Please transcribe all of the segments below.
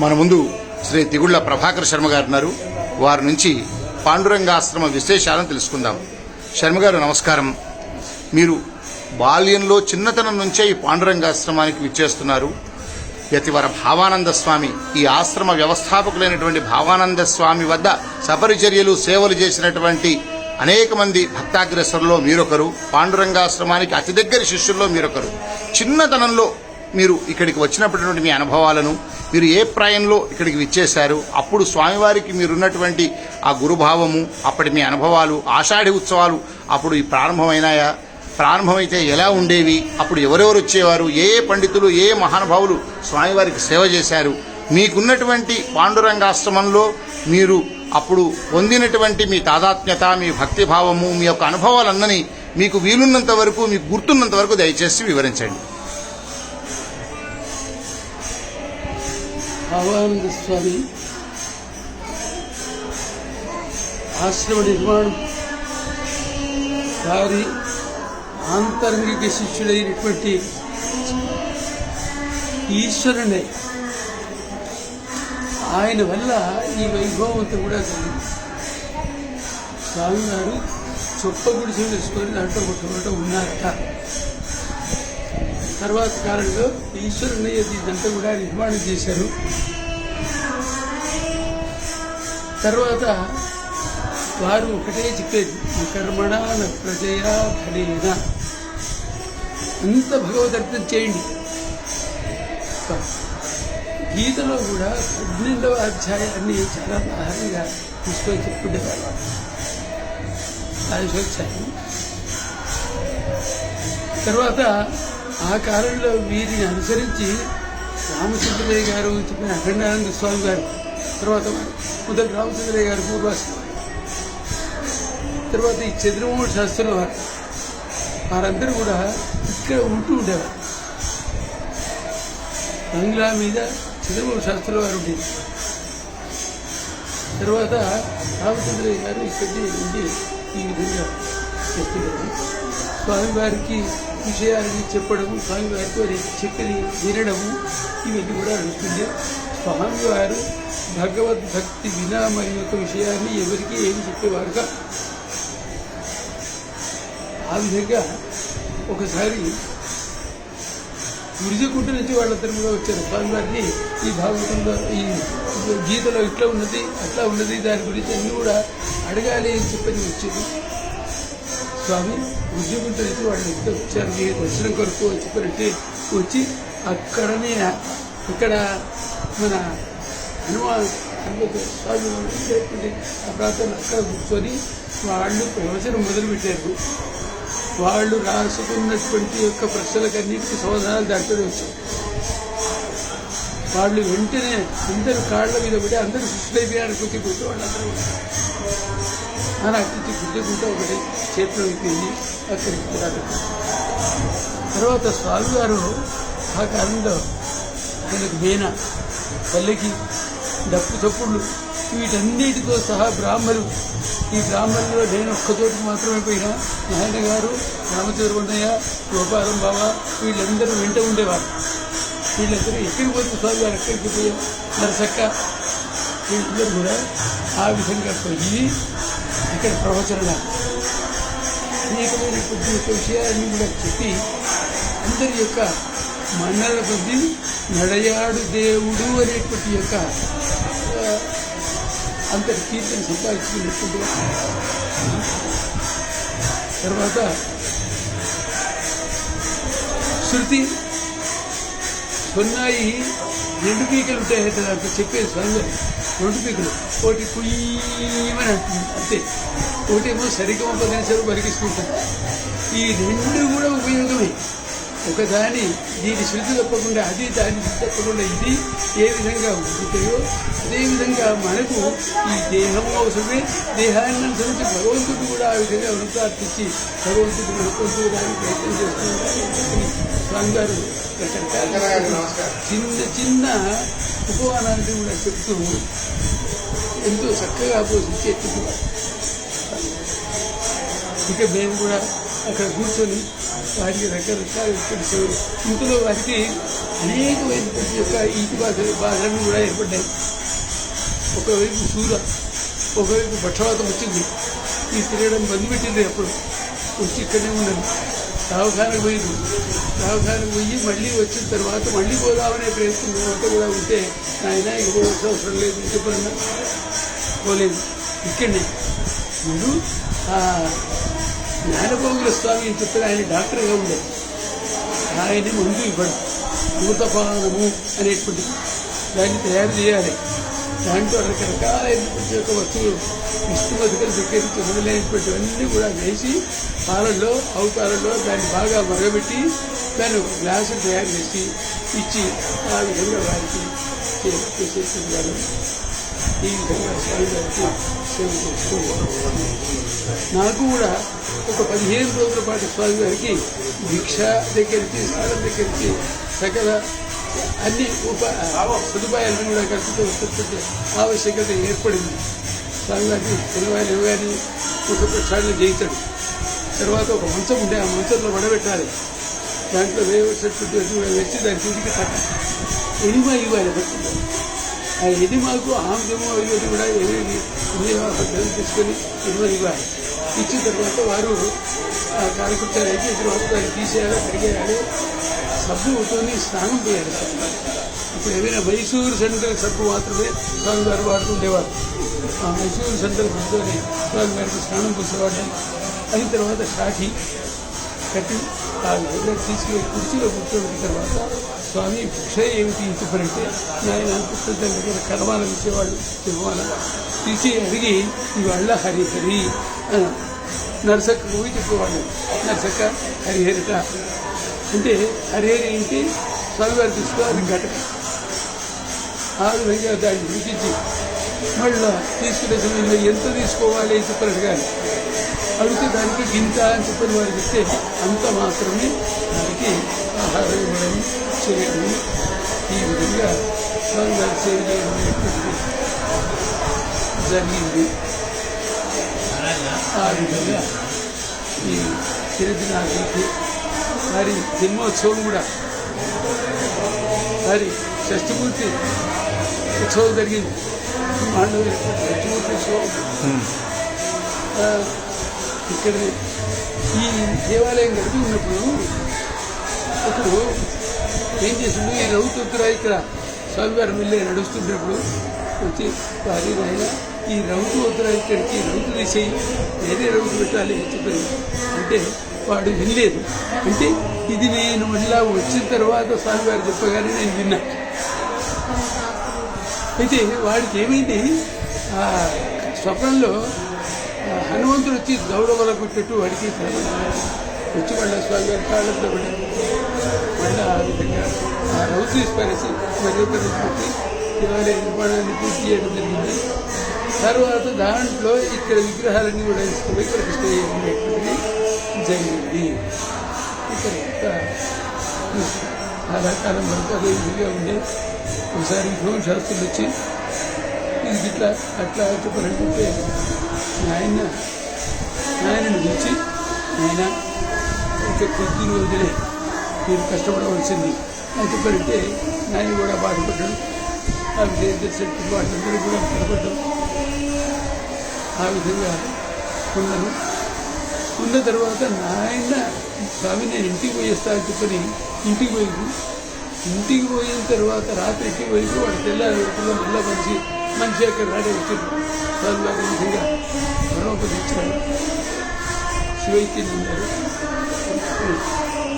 మన ముందు శ్రీ తిగుళ్ళ ప్రభాకర్ శర్మ గారు ఉన్నారు. వారి నుంచి పాండురంగాశ్రమ విశేషాలను తెలుసుకుందాం. శర్మ గారు నమస్కారం. మీరు బాల్యంలో చిన్నతనం నుంచే ఈ పాండురంగాశ్రమానికి విచ్చేస్తున్నారు. యతివర భావానంద స్వామి ఈ ఆశ్రమ వ్యవస్థాపకులైనటువంటి భావానంద స్వామి వద్ద సపరిచర్యలు సేవలు చేసినటువంటి అనేక మంది భక్తాగ్రసరులో మీరొకరు. పాండురంగాశ్రమానికి అతి దగ్గర శిష్యుల్లో మీరొకరు. చిన్నతనంలో మీరు ఇక్కడికి వచ్చినప్పటి మీ అనుభవాలను మీరు ఏ ప్రాయంలో ఇక్కడికి విచ్చేశారు అప్పుడు స్వామివారికి మీరున్నటువంటి ఆ గురుభావము అప్పటి మీ అనుభవాలు ఆషాఢి ఉత్సవాలు అప్పుడు ఈ ప్రారంభమైనాయా? ప్రారంభమైతే ఎలా ఉండేవి? అప్పుడు ఎవరెవరు వచ్చేవారు? ఏ ఏ పండితులు ఏ ఏ మహానుభావులు స్వామివారికి సేవ చేశారు? మీకున్నటువంటి పాండురంగాశ్రమంలో మీరు అప్పుడు పొందినటువంటి మీ తాదాత్మ్యత మీ భక్తిభావము మీ యొక్క అనుభవాలన్నీ మీకు వీలున్నంత వరకు మీకు గుర్తున్నంత వరకు దయచేసి వివరించండి. భావానంద స్వామి ఆశ్రమ నిర్మాణం. వారి ఆంతరంగిక శిష్యుడైనటువంటి ఈశ్వరుడే ఆయన వల్ల ఈ వైభవంతో కూడా జరిగింది. స్వామివారు చొప్ప గుడిసె వేసుకొని దాంట్లో మొట్టమొదట ఉన్నారట. తర్వాత కాలంలో ఈశ్వరుని ఇదంతా కూడా నిర్మాణం చేశారు. తర్వాత వారు ఒకటే చెప్పేది కర్మణ న ప్రజయా ఫలేన. అంత భగవదర్థం చేయండి. గీతలో కూడా పన్నెండవ అధ్యాయాన్ని చాలా ఆహారంగా తీసుకొని చెప్పుకుండేవారు అది వచ్చాయి తర్వాత ఆ కాలంలో వీరిని అనుసరించి రామచంద్రయ్య గారు చెప్పిన అఖండానంద స్వామి గారు తర్వాత మొదటి రామచంద్రయ్య గారు పూర్వాశ్రమ తర్వాత ఈ చంద్రమోహన్ శాస్త్రుల వారు వారందరూ కూడా ఇక్కడ ఉంటూ ఉండేవారు. బంగ్లా మీద చంద్రమోహన్ శాస్త్రుల వారు ఉండేది. తర్వాత రామచంద్రయ్య గారు ఇక్కడి ఉండి ఈ విధంగా చేస్తున్నారు స్వామివారికి విషయాన్ని చెప్పడము స్వామివారితో చెప్పి వినడము ఇవన్నీ కూడా నడుస్తుంది స్వామివారు భగవద్భక్తి వినా యొక్క విషయాన్ని ఎవరికి ఏమి చెప్పేవారుగా ఆ విధంగా ఒకసారి విరుజకుంట నుంచి వాళ్ళందరూ కూడా వచ్చారు. స్వామివారిని ఈ భాగవతంలో ఈ గీతలో ఇట్లా ఉన్నది అట్లా ఉన్నది దాని గురించి అన్నీ కూడా అడగాలి అని చెప్పని వచ్చింది స్వామి ఉద్యోగంతో నుంచి వాళ్ళు ఎంత వచ్చారు వచ్చిన దర్శనం కొరకు వచ్చి పెట్టి వచ్చి అక్కడనే ఇక్కడ మన హనుమాన్ స్వామి ఆ ప్రాంతాన్ని అక్కడ కూర్చొని వాళ్ళు ప్రవచనం మొదలుపెట్టారు. వాళ్ళు రాసుకున్నటువంటి యొక్క ప్రశ్నలకన్నిటికీ సమాధానాలు దాంట్లోనే వచ్చాయి. వాళ్ళు వెంటనే అందరూ కాళ్ళ మీద పడి అందరూ సృష్టి అయిపోయారు కొద్ది వాళ్ళందరూ అలా అట్టి గుడ్డగుంట ఒకటి చేతిలో అయిపోయింది అక్కడికి రాదు. తర్వాత స్వామివారు ఆ కాలంలో తనకు మేన పల్లెకి డప్పు చప్పుళ్ళు వీటన్నిటితో సహా బ్రాహ్మలు. ఈ బ్రాహ్మణుల్లో నేను ఒక్కచోటికి మాత్రమే పోయినా. నాయన గారు రామచంద్ర కొండయ్య గోపాలం బావ వీళ్ళందరూ వెంట ఉండేవారు. వీళ్ళందరూ ఎక్కడికి పోతే స్వామి వారు ఎక్కడికి పోయాం? నరసక్క. వీళ్ళందరూ కూడా ఆ విధంగా పోయి ఇక్కడ ప్రవచన అనేకమైన కొద్ది యొక్క విషయాన్ని కూడా చెప్పి అందరి యొక్క మన్నల కొద్ది నడయాడు దేవుడు అనేటువంటి యొక్క ఆ, అంతటి కీర్తిని తర్వాత శృతి సున్నాయి రెండు ఉంటాయి అంటే దాంట్లో చెప్పేది సందర్భం రెండు పీకలు ఒకటి కుయ్యమని అంటుంది. అంతే. ఒకటేమో సరిగ్గా పదినిసార్లు పరిగిస్తుంటారు ఈ రెండు కూడా ఉపయోగమే. ఒకదాని దీని శృతి తప్పకుండా అది దాని తప్పకుండా ఇది ఏ విధంగా ఉంటుందో అదేవిధంగా మనకు ఈ దేహం అవసరమే. దేహాన్ని అనుసరించి భగవంతుడు కూడా ఆ విధంగా వృత్తార్థించి భగవంతుడు మనకొందుకు ప్రయత్నం చేస్తున్నారు స్వామి గారు చిన్న చిన్న ఉపమానాన్ని కూడా చెప్తూ ఎంతో చక్కగా పోషించే ఇక మేము కూడా అక్కడ కూర్చొని వారికి రకరకాల తెలిసేవారు ఇందులో వారికి అనేకమైనటువంటి యొక్క ఇంటి బాధ బాధలు కూడా ఏర్పడ్డాయి. ఒకవైపు సూర ఒకవైపు పక్షవాతం వచ్చింది. ఈ తిరగడం బంద్ పెట్టింది అప్పుడు. వచ్చి ఇక్కడనే ఉన్నాను దవాఖానకు పోయింది దవాఖానకు పోయి మళ్ళీ వచ్చిన తర్వాత మళ్ళీ పోదామనే ప్రయత్నం కూడా ఉంటే ఆయన ఇక అవసరం లేదు. చెప్పన్నా పోలేదు. ఇక్కడనే. ముందు జ్ఞానభోగుల స్వామి అని చెప్పిన ఆయన డాక్టర్గా ఉండేది ఆయన ముందు ఇవ్వడం. భూతపానము అనేటువంటిది. దాన్ని తయారు చేయాలి. దాంట్లో రకరకాలైన ప్రత్యేక వస్తువులు విష్ణు బతుకలు దగ్గర మొదలైనటువంటివన్నీ కూడా వేసి పాలల్లో ఆవు పాలల్లో దాన్ని బాగా మరగబెట్టి దాన్ని గ్లాసు తయారు చేసి ఇచ్చి ఆ విధంగా వారికి చే- చేసేస్తున్నారు. ఈ విధంగా స్వామి గారికి సేవ చేస్తూ నాకు కూడా ఒక పదిహేను రోజుల పాటు స్వామి గారికి భిక్ష దగ్గరికి స్నానం దగ్గరికి సకల అన్ని ఉప సదుపాయాలను కూడా కల్పితే వస్తున్నటువంటి ఆవశ్యకత ఏర్పడింది. స్వామివారిని గారికి తెల్లవారి ఇవ్వగానే జయించాడు. చేయించడం తర్వాత ఒక మంచం ఉండే ఆ మంచంలో వడబెట్టాలి. దాంట్లో వేయవలసినటువంటి వచ్చి దాని చుడికి తట్ట ఎనిమ ఇవ్వాలి పట్టుకుంటారు ఆ ఎనిమాకు ఆంధ్రము అవి కూడా ఏమేమి ఉన్నాయో తీసుకొని ఎనిమ ఇవ్వాలి. ఇచ్చిన తర్వాత వారు ఆ కాలకృత్యాలు అయిపోయిన తర్వాత దాన్ని తీసేయాలి కడిగేయాలి సబ్బుతో స్నానం చేయాలి. ఇప్పుడు ఏమైనా మైసూరు సెంట్రల్ సబ్బు మాత్రమే స్వామి గారు వాడుతుండేవారు ఆ మైసూరు సెంట్రల్ సబ్బుతోనే స్వామి గారికి స్నానం పూసేవాడిని అయిన తర్వాత షాఠి కట్టి ఆ విధంగా తీసుకుని కుర్చీలో కూర్చోబెట్టిన తర్వాత స్వామి భిక్ష ఏమిటి చెప్పారంటే ఆయన పుస్తకం దగ్గర కర్మాలు ఇచ్చేవాళ్ళు. తిరుమల తీసి అడిగి ఇవాళ్ళ హరిహరి నరసక్క పోయి చెప్పేవాళ్ళు నరసక్క హరిహరిట అంటే హరేరి ఇంటి స్వామివారి దృష్టిలో అది ఘటక ఆ విధంగా దాన్ని చూపించి మళ్ళీ తీసుకునే సమయంలో ఎంత తీసుకోవాలి అని చెప్పని అడగాలి అడిగితే దానికి గింత అని చెప్పని వారు చెప్తే అంత మాత్రమే దానికి ఆహారం ఇవ్వడం చేయడం ఈ విధంగా స్వామివారి సేవ చేయడం జరిగింది. ఆ విధంగా ఈ తిరుదినాథులకి వారి జన్మోత్సవం కూడా. వారి షష్ఠమూర్తి ఉత్సవం జరిగింది. మాండవ షష్ఠమూర్తి ఉత్సవం. ఇక్కడ ఈ దేవాలయం గడిపి ఉన్నప్పుడు అప్పుడు ఏం చేసిండు? ఈ రౌతు ఉత్తర ఇక్కడ స్వామివారి మిల్లే నడుస్తున్నప్పుడు వచ్చి వారి నాయన ఈ రౌతు ఉత్తర ఇక్కడికి రౌతు తీసేయి వేరే రౌతు పెట్టాలి అని చెప్పారు అంటే వాడు వినలేదు. అంటే ఇది నేను మళ్ళా వచ్చిన తర్వాత స్వామివారు చెప్పగానే నేను విన్నా. అయితే వాడికి ఏమైంది? ఆ స్వప్నంలో హనుమంతుడు వచ్చి దౌడ వల కొట్టేట్టు వాడికి వచ్చి మళ్ళీ స్వామి గారి కాళ్ళతో పడి మళ్ళీ ఆ విధంగా ఆ రౌతు తీసుకొనేసి పరిస్థితి దేవాలయ నిర్మాణాన్ని పూర్తి చేయడం జరిగింది. తర్వాత దాంట్లో ఇక్కడ విగ్రహాలన్నీ కూడా తీసుకుపోయి ప్రతిష్ట చేయడం జరిగింది ఇక్కడ ఎంత చాలా కాలం వరకు అదే ఇదిగా ఉండే ఒకసారి విధ్వంస శాస్త్రులు వచ్చి ఇది ఇట్లా అట్లా చెప్పాలంటే ఆయన ఆయనను పిలిచి ఆయన ఇంకా కొద్ది రోజులే మీరు కష్టపడవలసింది. అని చెప్పారంటే ఆయన కూడా బాధపడ్డాడు. ఆ విధంగా చెట్టు వాళ్ళందరూ కూడా బాధపడ్డాం ఆ విధంగా ఉన్నాను ఉన్న తర్వాత నాయన స్వామి నేను ఇంటికి పోయేస్తా అని చెప్పని ఇంటికి పోయింది. ఇంటికి పోయిన తర్వాత రాత్రికి పోయి వాడు తెల్లారి మళ్ళీ మంచి మంచి అక్కడ రాడే వచ్చింది స్వామి గారి విధంగా పరమపదించాడు శివైక్యం ఉన్నారు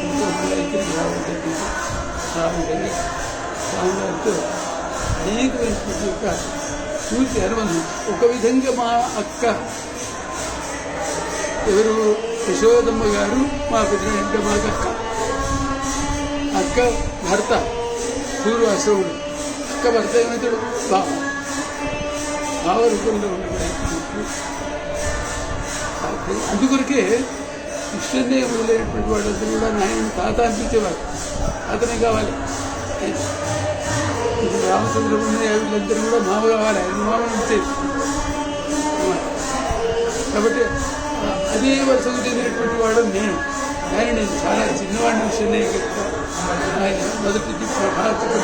ఎంతో మళ్ళీ ఇక్కడికి రావడం జరిగింది ఆ స్వామి గారితో అనేకమైనటువంటి యొక్క పూర్తి అనుబంధం. ఒక విధంగా మా అక్క ఎవరు? యశోదమ్మ గారు మా పెద్ద మాకు అక్క అక్క భర్త పూర్వాశ్రముడు అక్క భర్త ఏమవుతాడు బావ బావ రూపంలో ఉన్నప్పుడు అందుకొరకే కృష్ణుడే మొదలైనటువంటి వాళ్ళందరూ కూడా నాయన తాత అనిపించేవారు. అతనే కావాలి. ఇప్పుడు రామచంద్రముని వీళ్ళందరూ కూడా మామ కావాలి ఆయన మామ కాబట్టి అదే వరుసకు చెందినటువంటి వాడు నేను. కానీ నేను చాలా చిన్నవాడిని విషయం చెప్తా ఆయన మొదటి ప్రభాకర్